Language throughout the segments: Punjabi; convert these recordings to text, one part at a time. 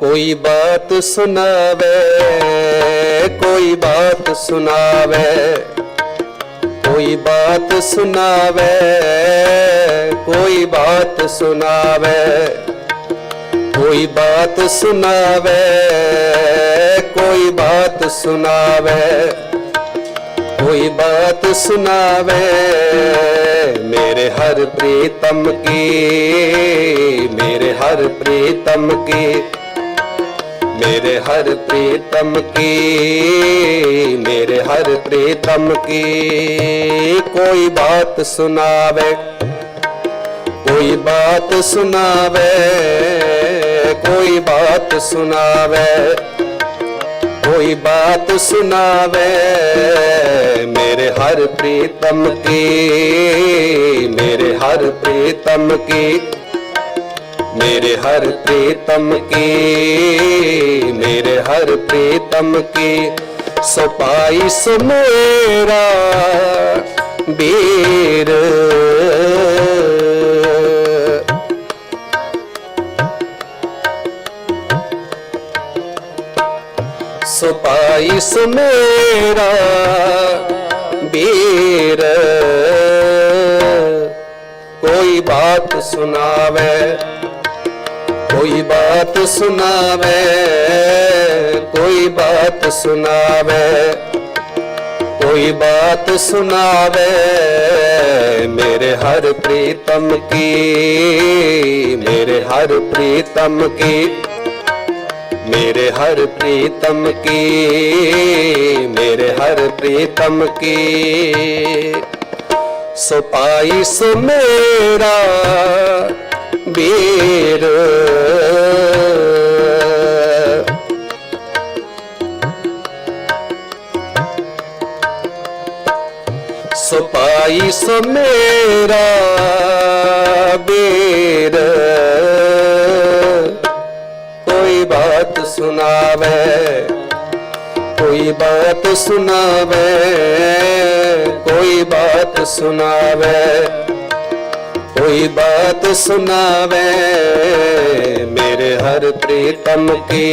ਕੋਈ ਬਾਤ ਸੁਣਾਵੇ, ਕੋਈ ਬਾਤ ਸੁਣਾਵੇ, ਕੋਈ ਬਾਤ ਸੁਣਾਵੇ, ਕੋਈ ਬਾਤ ਸੁਣਾਵੇ, ਕੋਈ ਬਾਤ ਸੁਣਾਵੇ, ਕੋਈ ਬਾਤ ਸੁਣਾਵੇ, ਕੋਈ ਬਾਤ ਸੁਣਾਵੇ, ਮੇਰੇ ਹਰ ਪ੍ਰੀਤਮ ਕੀ, ਮੇਰੇ ਹਰ ਪ੍ਰੀਤਮ ਕੀ। ਮੇਰੇ ਹਰ ਪ੍ਰੀਤਮ ਕੀ, ਮੇਰੇ ਹਰ ਪ੍ਰੀਤਮ ਕੀ। ਕੋਈ ਬਾਤ ਸੁਣਾਵੇ, ਕੋਈ ਬਾਤ ਸੁਣਾਵੇ, ਕੋਈ ਬਾਤ ਸੁਣਾਵੇ, ਕੋਈ ਬਾਤ ਸੁਣਾਵੇ। ਮੇਰੇ ਹਰ ਪ੍ਰੀਤਮ ਕੀ, ਮੇਰੇ ਹਰ ਪ੍ਰੀਤਮ ਕੀ। ਮੇਰੇ ਹਰ ਪ੍ਰੀਤਮ ਕੇ, ਮੇਰੇ ਹਰ ਪ੍ਰੀਤਮ ਕੇ, ਸਪਾਈ ਸੁਮੇਰਾ ਬੀਰ। ਸਪਾਈ ਸੁਮੇਰਾ ਬੀਰ। ਕੋਈ ਬਾਤ ਸੁਣਾਵੇ ਕੋਈ ਬਾਤ ਸੁਣਾਵੇ, ਕੋਈ ਬਾਤ ਸੁਣਾਵੇ, ਕੋਈ ਬਾਤ ਸੁਣਾਵੇ, ਮੇਰੇ ਹਰ ਪ੍ਰੀਤਮ ਕੀ, ਮੇਰੇ ਹਰ ਪ੍ਰੀਤਮ ਕੀ, ਮੇਰੇ ਹਰ ਪ੍ਰੀਤਮ ਕੀ, ਮੇਰੇ ਹਰ ਪ੍ਰੀਤਮ ਕੀ। ਸੋ ਪਾਈ ਸੋ ਮੇਰਾ ਬੇਰ ਸਪਾਈ ਸਮੇਰਾ ਬੇਰ ਕੋਈ ਬਾਤ ਸੁਣਾਵੇ ਕੋਈ ਬਾਤ ਸੁਣਾਵੇ ਕੋਈ ਬਾਤ ਸੁਣਾਵੇ। कोई बात सुनावे मेरे हर प्रीतम की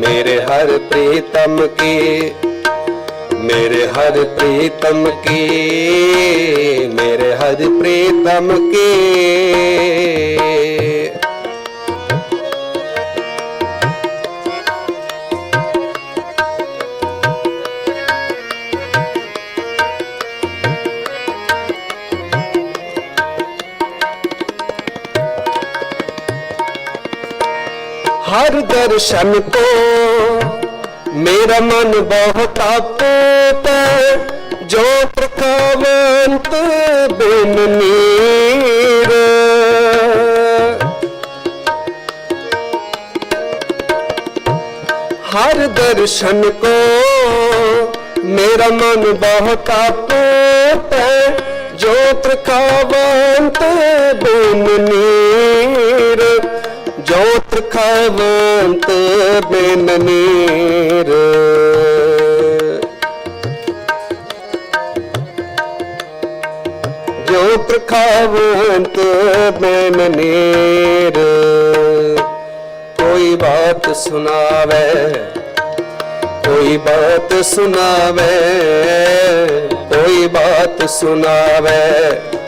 मेरे हर प्रीतम की मेरे हर प्रीतम की मेरे हर प्रीतम की दर्शन को मेरा मन बहुत आपूत जो प्रकावंत बिन नीर हर दर्शन को मेरा मन बहुत आपूत जो प्रकावंत बिन नीर ਜੋਤ ਖਾਵੰਤ ਬਿਨ ਨੀਰ। ਜੋਤ ਖਾਵੰਤ ਬਿਨ ਨੀਰ। ਕੋਈ ਬਾਤ ਸੁਣਾਵੇ, ਕੋਈ ਬਾਤ ਸੁਣਾਵੇ, ਕੋਈ ਬਾਤ ਸੁਣਾਵੇ।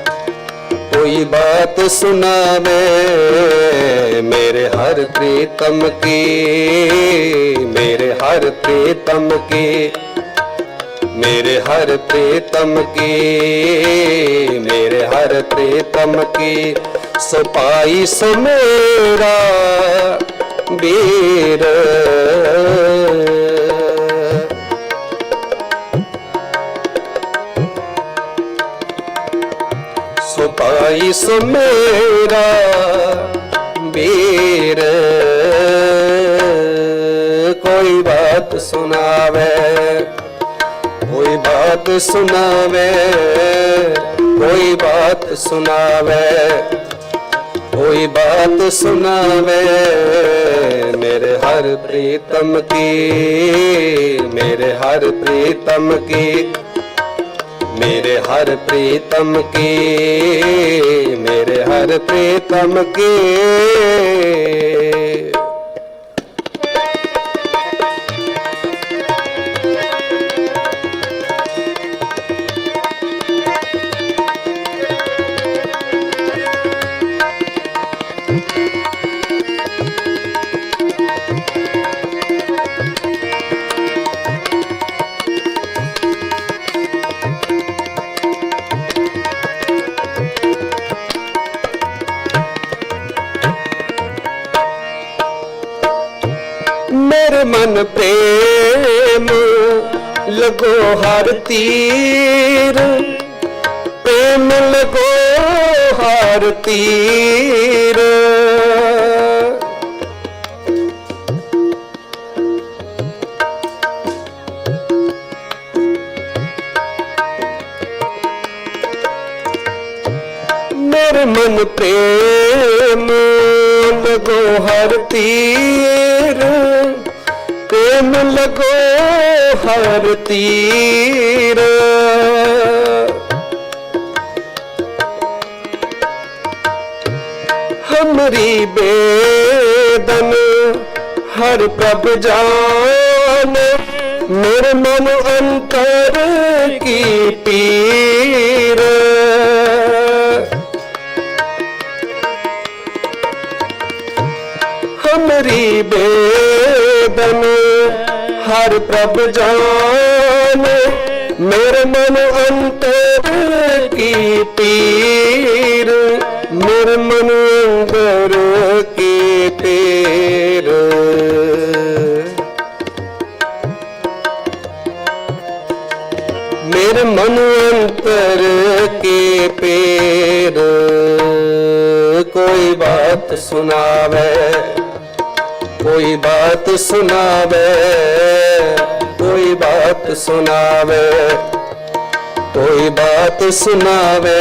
कोई बात सुनावे मेरे हर प्रीतम की मेरे हर प्रीतम की मेरे हर प्रीतम की मेरे हर प्रीतम की सपाई समेरा वीर ਭਾਈ ਸੋ ਮੇਰਾ ਵੀਰ। ਕੋਈ ਬਾਤ ਸੁਣਾਵੇ, ਕੋਈ ਬਾਤ ਸੁਣਾਵੇ, ਕੋਈ ਬਾਤ ਸੁਣਾਵੇ, ਕੋਈ ਬਾਤ ਸੁਣਾਵੇ। ਮੇਰੇ ਹਰ ਪ੍ਰੀਤਮ ਕੀ, ਮੇਰੇ ਹਰ ਪ੍ਰੀਤਮ ਕੀ, ਮੇਰੇ ਹਰ ਪ੍ਰੀਤਮ ਕੀ। प्रीतम की ਮਨ ਪ੍ਰੇਮ, ਲਗੋ ਹਰ ਤੀਰ। ਪ੍ਰੇਮ ਲਗੋ ਹਰ ਤੀਰ। ਮੇਰੇ ਮਨ ਪ੍ਰੇਮ, ਲਗੋ ਹਰ ਤੀਰ। ਪ੍ਰੇਮ ਲਗੋ ਹਰ ਤੀਰ। ਹਮਰੀ ਬੇਦਨ, ਹਰ ਪ੍ਰਭ ਜਾਨ। ਮੇਰੇ ਮਨ ਅੰਤਰ ਕੀ ਪੀਰ। ਹਮਰੀ ਬੇਦਨ ਹਰ ਪ੍ਰਭ ਜਾਨ ਮੇਰੇ ਮਨ ਅੰਤਰ ਕੀ ਪੀਰ? ਮੇਰੇ ਮਨ ਅੰਦਰ ਕੀ ਪੀਰ? ਮੇਰੇ ਮਨ ਅੰਤਰ ਕੇ ਪੇਰ? ਕੋਈ ਬਾਤ ਸੁਨਾਵੇ ਕੋਈ ਬਾਤ ਸੁਨਾਵੇ ਕੋਈ ਬਾਤ ਸੁਨਾਵੇ ਕੋਈ ਬਾਤ ਸੁਨਾਵੇ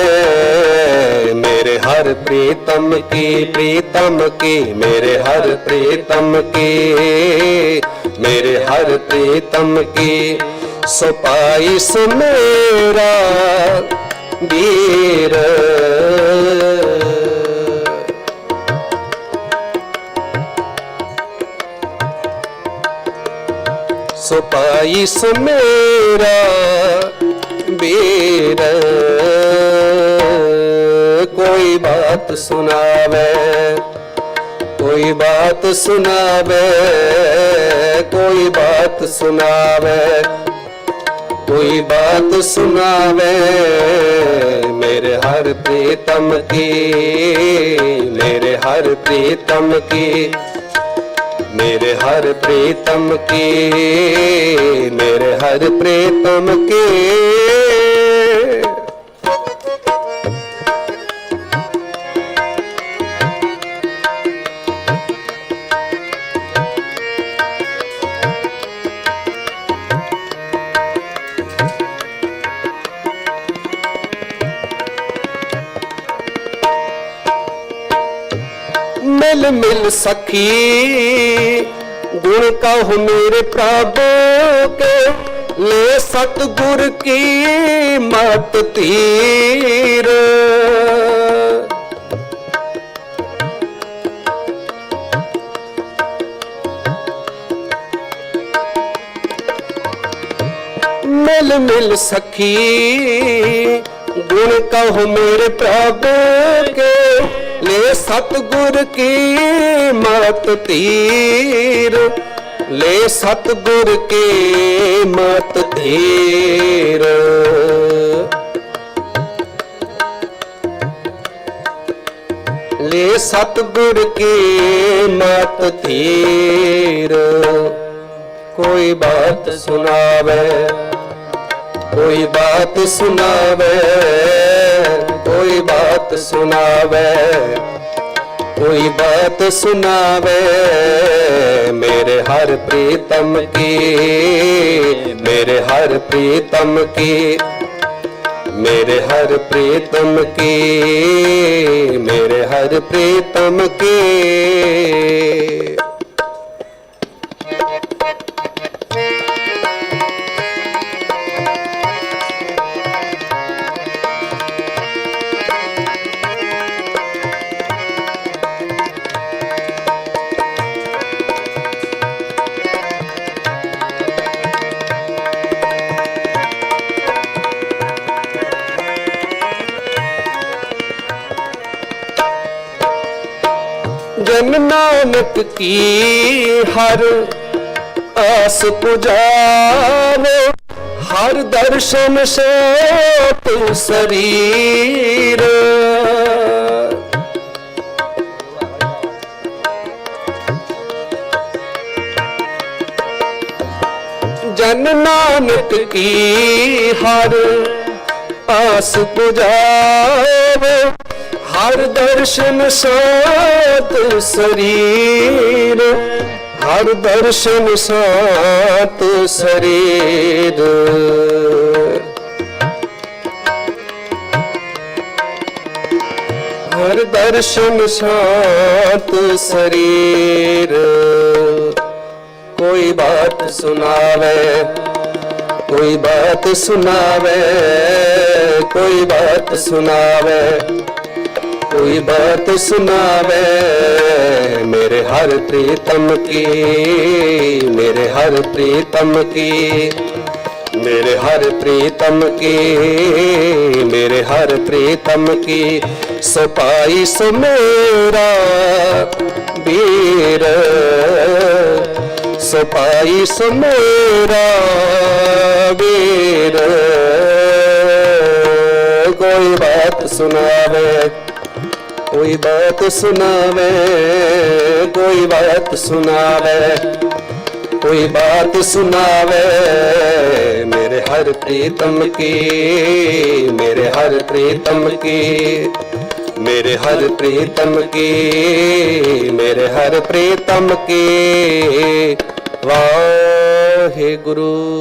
ਮੇਰੇ ਹਰ ਪ੍ਰੀਤਮ ਕੀ ਪ੍ਰੀਤਮ ਕੀ, ਮੇਰੇ ਹਰ ਪ੍ਰੀਤਮ ਕੀ, ਮੇਰੇ ਹਰ ਪ੍ਰੀਤਮ ਕੀ। ਸੋ ਪਾਈ ਸੋ ਸੋ ਪਾਈ ਸੋ ਮੇਰਾ ਵੀਰ। ਕੋਈ ਬਾਤ ਸੁਨਾਵੇ ਕੋਈ ਬਾਤ ਸੁਨਾਵੇ ਕੋਈ ਬਾਤ ਸੁਨਾਵੇ ਕੋਈ ਬਾਤ ਸੁਨਾਵੇ ਮੇਰੇ ਹਰ ਪ੍ਰੀਤਮ ਕੀ, ਮੇਰੇ ਹਰ ਪ੍ਰੀਤਮ ਕੀ। ਮੇਰੇ ਹਰ ਪ੍ਰੀਤਮ ਕੀ ਮੇਰੇ ਹਰ ਪ੍ਰੀਤਮ ਕੀ ਮਿਲ ਮਿਲ ਸਖੀ। ਗੁਣ ਕਹੋ ਮੇਰੇ ਪ੍ਰਭੂ ਕੇ, ਲੈ ਸਤਗੁਰ ਕੀ ਮਤ ਤੀਰ। ਮਿਲ ਮਿਲ ਸਖੀ। ਗੁਣ ਕਹੋ ਮੇਰੇ ਪ੍ਰਭੂ ਕੇ ਲੈ ਸਤਗੁਰ ਕੀ ਮਤ ਤੀਰ? ਲੈ ਸਤਗੁਰ ਕੀ ਮਤ ਤੀਰ? ਲੈ ਸਤਗੁਰ ਕੀ ਮਤ ਧੀਰ ਕੋਈ ਬਾਤ ਸੁਨਾਵੇ ਕੋਈ ਬਾਤ ਸੁਨਾਵੇ ਬਾਤ ਸੁਨਾਵੇ ਕੋਈ ਬਾਤ ਸੁਨਾਵੇ ਮੇਰੇ ਹਰ ਪ੍ਰੀਤਮ ਕੀ, ਮੇਰੇ ਹਰ ਪ੍ਰੀਤਮ ਕੀ, ਮੇਰੇ ਹਰ ਪ੍ਰੀਤਮ ਕੀ, ਮੇਰੇ ਹਰ ਪ੍ਰੀਤਮ ਕੀ। ਨਾਨਕ ਕੀ ਹਰ ਆਸ ਪੁਜਾਵੇ? ਹਰ ਦਰਸ਼ਨ ਸੇ ਤੂ ਸਰੀਰ। ਧਨ ਨਾਨਕ ਕੀ ਹਰ ਆਸ ਪੁਜਾਵੇ? ਹਰ ਦਰਸ਼ਨ ਸਾਤ ਸਰੀਰ, ਹਰ ਦਰਸ਼ਨ ਸਾਤ ਸਰੀਰ। ਹਰ ਦਰਸ਼ਨ ਸਾਤ ਸਰੀਰ, ਕੋਈ ਬਾਤ ਸੁਨਾਵੇ ਕੋਈ ਬਾਤ ਸੁਨਾਵੇ ਕੋਈ ਬਾਤ ਸੁਨਾਵੇ ਕੋਈ ਬਾਤ ਸੁਨਾਵੇ ਮੇਰੇ ਹਰ ਪ੍ਰੀਤਮ ਕੀ, ਮੇਰੇ ਹਰ ਪ੍ਰੀਤਮ ਕੀ, ਮੇਰੇ ਹਰ ਪ੍ਰੀਤਮ ਕੀ, ਮੇਰੇ ਹਰ ਪ੍ਰੀਤਮ ਕੀ। ਸਪਾਈ ਸੋ ਮੇਰਾ ਵੀਰ ਸਪਾਈ ਸੋ ਮੇਰਾ ਵੀਰ। ਕੋਈ ਬਾਤ ਸੁਣਾਵੇ। ਕੋਈ ਬਾਤ ਸੁਣਾਵੇ, ਕੋਈ ਬਾਤ ਸੁਣਾਵੇ, ਕੋਈ ਬਾਤ ਸੁਣਾਵੇ। ਮੇਰੇ ਹਰ ਪ੍ਰੀਤਮ ਕੀ, ਮੇਰੇ ਹਰ ਪ੍ਰੀਤਮ ਕੀ, ਮੇਰੇ ਹਰ ਪ੍ਰੀਤਮ ਕੀ, ਮੇਰੇ ਹਰ ਪ੍ਰੀਤਮ ਕੀ। ਵਾਹਿਗੁਰੂ।